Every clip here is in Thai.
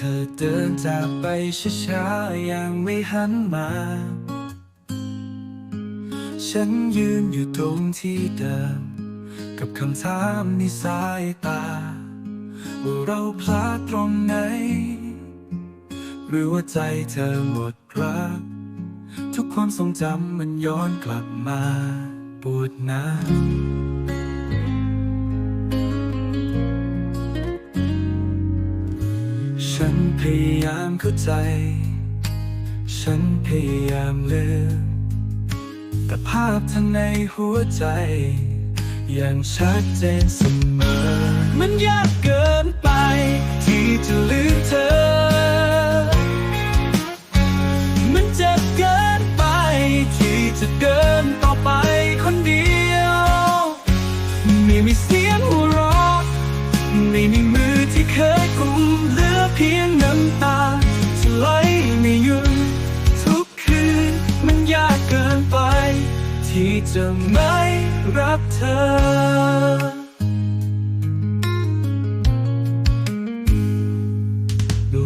เธอเดินจากไปช้าๆอย่างไม่หันมา ฉันยืนอยู่ตรงที่เดิม กับคำถามในสายตา ว่าเราพลาดตรงไหน หรือว่าใจเธอหมดรัก ทุกความทรงจำมันย้อนกลับมา ปวดหน้ำ ฉันพยายามเข้าใจ ฉันพยายามลืมแต่ภาพทั้งในหัวใจยังชัดเจนเสมอ มันยากเกินไป ที่จะลืมเธอ มันเจ็บเกินไป ที่จะเดินต่อไปคนเดียวไม่มีสี จะไม่รับเธอ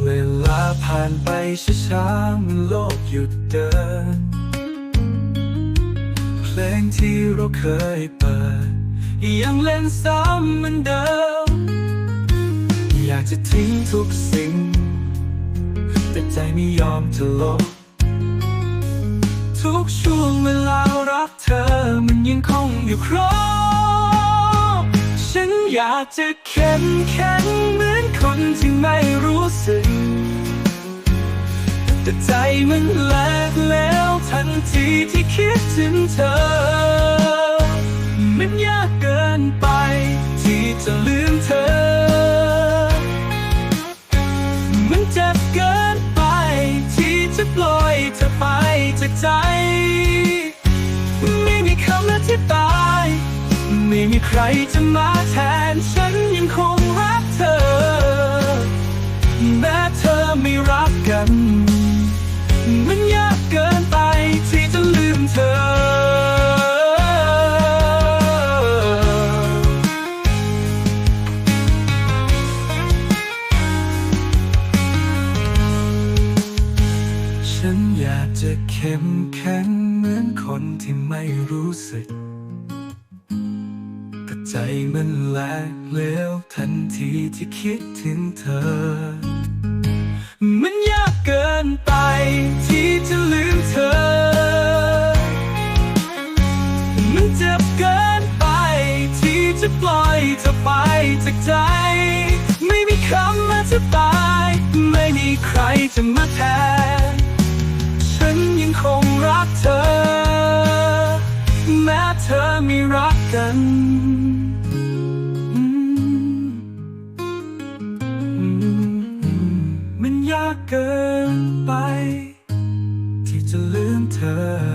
เวลาผ่านไปช้าๆมันโลกหยุดเดิน เพลงที่เราเคยเปิด ยังเล่นซ้ำเหมือนเดิม อยากจะทิ้งทุกสิ่ง แต่ใจไม่ยอมจะลบ ทุกช่วงเวลารักเธอ ยังคงอยู่ครบ ฉันอยากจะเข้มแข็งเหมือนคนที่ไม่รู้สึก แต่ใจมันแหลกแล้วทันทีที่คิดถึงเธอ มันยากเกินไปที่จะลืมเธอ มันเจ็บเกินไปที่จะปล่อยเธอไปจากใจ ที่ตาย ไม่มีใครจะมาแทน ฉันยังคงรักเธอ แม้เธอไม่รักกัน เข้มแข็งเหมือนคนที่ไม่รู้สึก แต่ใจมันแหลกเหลวทันทีที่คิดถึงเธอ มันยากเกินไปที่จะลืมเธอ มันเจ็บเกินไปที่จะปล่อยเธอไปจากใจ ไม่มีคำอธิบาย ไม่มีใครจะมาแทน กันมันยากเกินไป ที่จะลืมเธอ